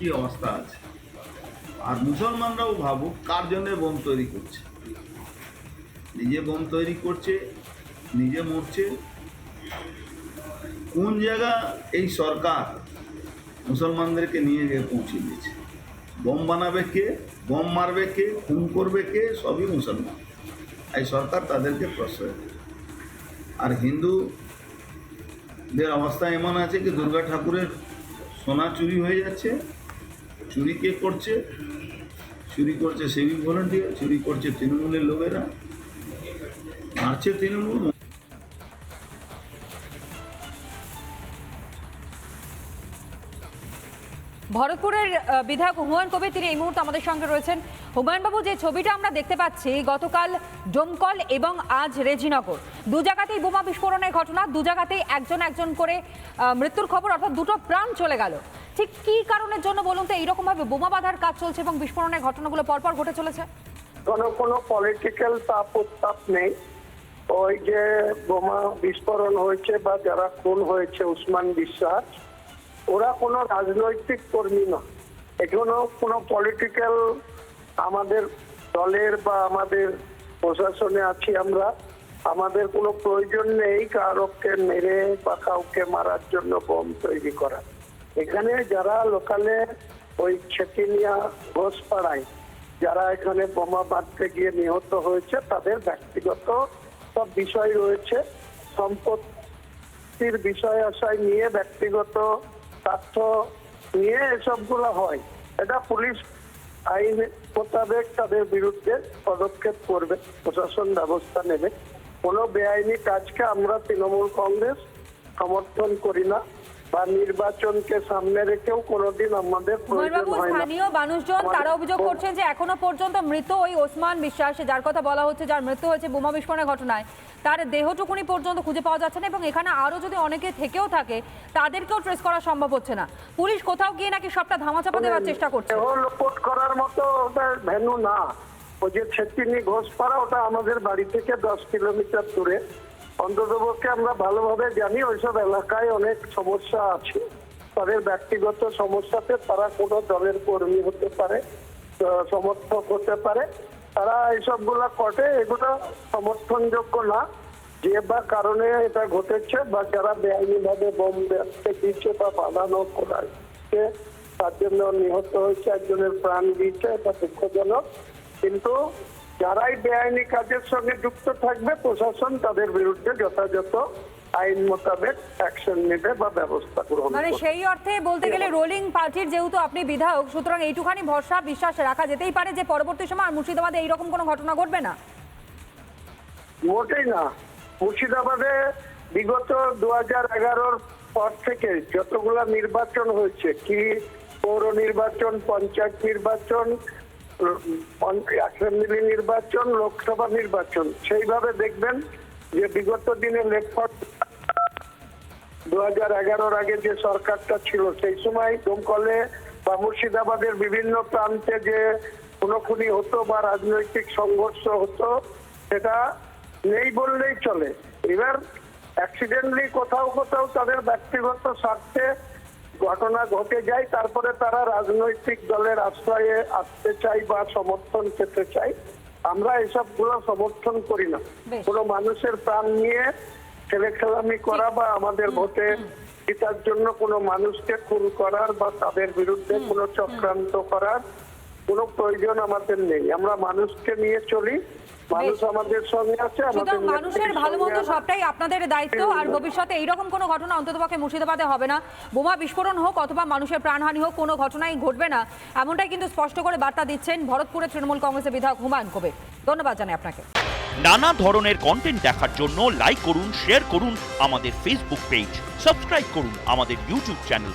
কি অবস্থা আছে? আর মুসলমানরাও ভাবুক কার জন্য বোম তৈরি করছে। নিজে বোম তৈরি করছে, নিজে মরছে। কোন জায়গা এই সরকার মুসলমানদেরকে নিয়ে গিয়ে পৌঁছে দিয়েছে? বোম বানাবে কে? বোম মারবে কে? খুন করবে কে? সবই মুসলমান। এই সরকার তাদেরকে প্রশ্রয় দেয়। আর হিন্দুদের অবস্থা এমন আছে কি, দুর্গা ঠাকুরের সোনা চুরি হয়ে যাচ্ছে চুরি কে করছে? চুরি করছে সিভিক ভলেন্টিয়ার চুরি করছে তৃণমূলের লোকেরা। মারছে তৃণমূল। ভরতপুরের বিধায়ক হুমায়ুন কবির তিনি এই মুহূর্তে আমাদের সঙ্গে রয়েছেন। হুমায়ুনবাবু, যে ছবিটা আমরা দেখতে পাচ্ছি, গতকাল ডোমকল এবং আজ রেজিনগর। দু জায়গাতেই বোমা বিস্ফোরণের ঘটনা, দু জায়গাতেই একজন একজন করে মৃত্যুর খবর, অর্থাৎ দুটো প্রাণ চলে গেল। ঠিক কী কারণের জন্য বলুন তো এইরকম ভাবে বোমা বাঁধার কাজ চলছে এবং বিস্ফোরণের ঘটনাগুলো পরপর ঘটে চলেছে? কোনো কোনো পলিটিক্যাল তাপ উত্তাপ নেই। ওই যে বোমা বিস্ফোরণ হয়েছে বা যারা খুন হয়েছে, উসমান বিশ্বাস, ওরা কোনো রাজনৈতিক কর্মী না এখনও কোনো পলিটিক্যাল আমাদের দলের বা আমাদের প্রশাসনে আছি আমরা। আমাদের কোনো প্রয়োজন নেই কারোকে মেরে বা কাউকে মারার জন্য বোম তৈরি করা। এখানে যারা লোকালে ওই ছেতিনিয়া ঘোষপাড়ায় যারা এখানে বোমা বাঁধতে গিয়ে নিহত হয়েছে, তাদের ব্যক্তিগত সব বিষয় রয়েছে। সম্পত্তির বিষয় আশায় নিয়ে, ব্যক্তিগত তথ্য নিয়ে এসবগুলো হয়। এটা পুলিশ আইন মোতাবেক তাদের বিরুদ্ধে পদক্ষেপ করবে, প্রশাসন ব্যবস্থা নেবে। কোনো বেআইনি কাজকে আমরা তৃণমূল কংগ্রেস সমর্থন করি না। বা নির্বাচনকে সামনে রেখেও কোনোদিন আমাদের প্রয়োজন হয় না। স্থানীয় মানুষজন তারা অভিযোগ করছেন যে এখনও পর্যন্ত মৃত ওই ওসমান বিশ্বাস যার কথা বলা হচ্ছে যার মৃত্যু হয়েছে বোমা বিস্ফোরণের ঘটনায়। তার দেহটুকুনি পর্যন্ত খুঁজে পাওয়া যাচ্ছে না এবং এখানে আরও যদি অনেকে থেকেও থাকে তাদেরকেও ট্রেস করা সম্ভব হচ্ছে না। পুলিশ কোথাও গিয়ে নাকি সবটা ধামাচাপা দেওয়ার চেষ্টা করছে। লোপট করার মতো ওটা ভেনু না। ওই যে ছেত্রিনি ঘোষপাড়া ওটা আমাদের বাড়ি থেকে দশ কিলোমিটার দূরে। অন্ততপক্ষে আমরা ভালোভাবে জানি ওইসব এলাকায় অনেক সমস্যা আছে। তাদের ব্যক্তিগত সমস্যাতে তারা কোনো দলের কর্মী হতে পারে সমর্থক হতে পারে। তারা এইসবগুলা কটে এগুলো সমর্থনযোগ্য না। যে বা কারণে এটা ঘটেছে বা যারা বেআইনিভাবে বোম ব্যবসা দিচ্ছে বা বাঁধানো করাচ্ছে তার জন্য নিহত হয়েছে, একজনের প্রাণ দিয়েছে, এটা দুঃখজনক। কিন্তু যারাই বেআইনি কাজের সঙ্গে যুক্ত থাকবে প্রশাসন তাদের বিরুদ্ধে যথাযথ আইন মোতাবেক অ্যাকশন নেবে বা ব্যবস্থা গ্রহণ মানে সেই অর্থে বলতে গেলে রোলিং পার্টির যেহেতু আপনি বিধায়ক সুতরাং এইটুখানি ভরসা বিশ্বাস রাখা যেতেই পারে যে পরবর্তী সময় আর মুর্শিদাবাদে এইরকম কোনো ঘটনা ঘটবে না? মোটেই না। মুর্শিদাবাদে বিগত দু হাজার এগারোর পর থেকে যতগুলা নির্বাচন হয়েছে কি পৌর নির্বাচন পঞ্চায়েত নির্বাচন অ্যাসেম্বলি নির্বাচন, লোকসভা নির্বাচন। সেইভাবে দেখবেন যে বিগত দিনে লেখক দু হাজার এগারোর আগে যে সরকারটা ছিল, সেই সময় দমকলে বা মুর্শিদাবাদের বিভিন্ন প্রান্তে যে খুনোখুনি হতো বা রাজনৈতিক সংঘর্ষ হতো, সেটা নেই বললেই চলে। এবার অ্যাক্সিডেন্টলি কোথাও কোথাও তাদের ব্যক্তিগত স্বার্থে ঘটনা ঘটে যায় তারপরে তারা রাজনৈতিক দলের আশ্রয়ে আসতে চাই বা সমর্থন পেতে চাই আমরা এসবগুলো সমর্থন করি না। কোনো মানুষের প্রাণ নিয়ে ছেলে খেলামি করা বা আমাদের ভোটে জেতার জন্য কোনো মানুষকে খুন করার বা তাদের বিরুদ্ধে কোনো চক্রান্ত করার কোনো প্রয়োজন আমাদের নেই। আমরা মানুষকে নিয়ে চলি। মানুষ আমাদের সঙ্গে আছে সুতরাং মানুষের ভালো মন্দ সবটাই আপনাদের দায়িত্ব আর ভবিষ্যতে এইরকম কোনো ঘটনা অন্ততপক্ষে মুর্শিদাবাদে হবে না। বোমা বিস্ফোরণ হোক অথবা মানুষের প্রাণহানি হোক কোনো ঘটনাই ঘটবে না। এমনটাই কিন্তু স্পষ্ট করে বার্তা দিচ্ছেন ভরতপুরের তৃণমূল কংগ্রেসের বিধায়ক হুমায়ুন কবির। ধন্যবাদ জানাই আপনাকে। নানা ধরনের কন্টেন্ট দেখার জন্য লাইক করুন শেয়ার করুন আমাদের ফেসবুক পেজ সাবস্ক্রাইব করুন আমাদের ইউটিউব চ্যানেল